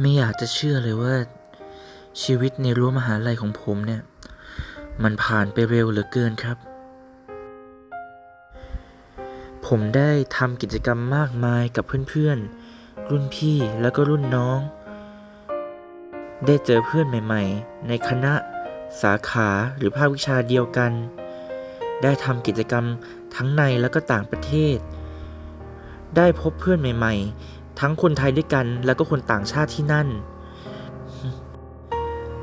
ไม่อยากจะเชื่อเลยว่า ชีวิตในรั้วมหาลัยของผมเนี่ย มันผ่านไปเร็วเหลือเกินครับ ผมได้ทำกิจกรรมมากมายกับเพื่อนๆ รุ่นพี่แล้วก็รุ่นน้อง ได้เจอเพื่อนใหม่ ๆ ในคณะสาขาหรือภาควิชาเดียวกัน ได้ทำกิจกรรมทั้งในแล้วก็ต่างประเทศ ได้พบเพื่อนใหม่ ๆ ทั้งคนไทยด้วยกันแล้วก็คนต่างชาติที่นั่น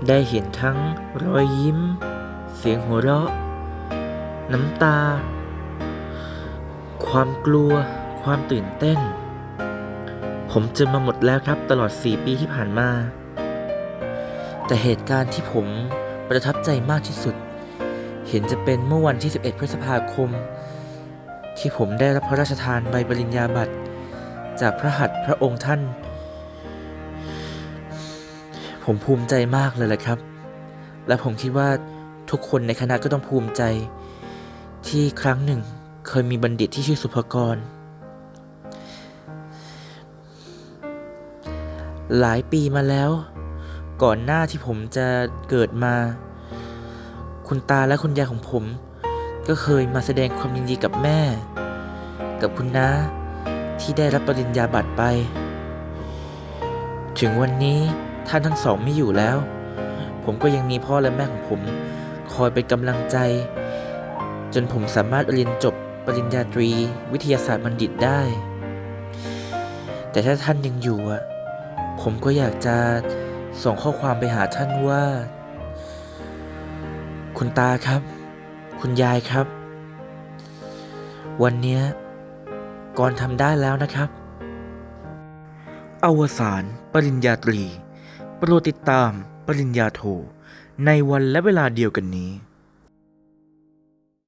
ได้เห็นทั้งรอยยิ้ม เสียงหัวเราะ น้ำตา ความกลัว ความตื่นเต้น ผมเจอมาหมดแล้วครับตลอด 4 ปีที่ผ่านมา แต่เหตุการณ์ที่ผมประทับใจมากที่สุด เห็นจะเป็นเมื่อวันที่ 11 พฤษภาคม ที่ผมได้รับพระราชทานใบปริญญาบัตร จากพระหัตถ์พระองค์ท่าน ผมภูมิใจมากเลยแหละครับ และผมคิดว่าทุกคนในคณะก็ต้องภูมิใจ ที่ครั้งหนึ่งเคยมีบัณฑิตที่ชื่อสุภกร หลายปีมาแล้ว ก่อนหน้าที่ผมจะเกิดมา คุณตาและคุณยายของผม ก็เคยมาแสดงความยินดีกับแม่ กับคุณน้า ที่ได้รับปริญญาบัตรไป ถึงวันนี้ท่านทั้งสองไม่อยู่แล้ว ผมก็ยังมีพ่อและแม่ของผม คอยเป็นกำลังใจ จนผมสามารถเรียนจบปริญญาตรีวิทยาศาสตร์บัณฑิตได้ แต่ถ้าท่านยังอยู่อะผมก็อยากจะส่งข้อความไปหาท่านว่า คุณตาครับ คุณยายครับ วันเนี้ย ก่อนทำได้แล้วนะครับ อวสานปริญญาตรี โปรดติดตามปริญญาโท ในวันและเวลาเดียวกันนี้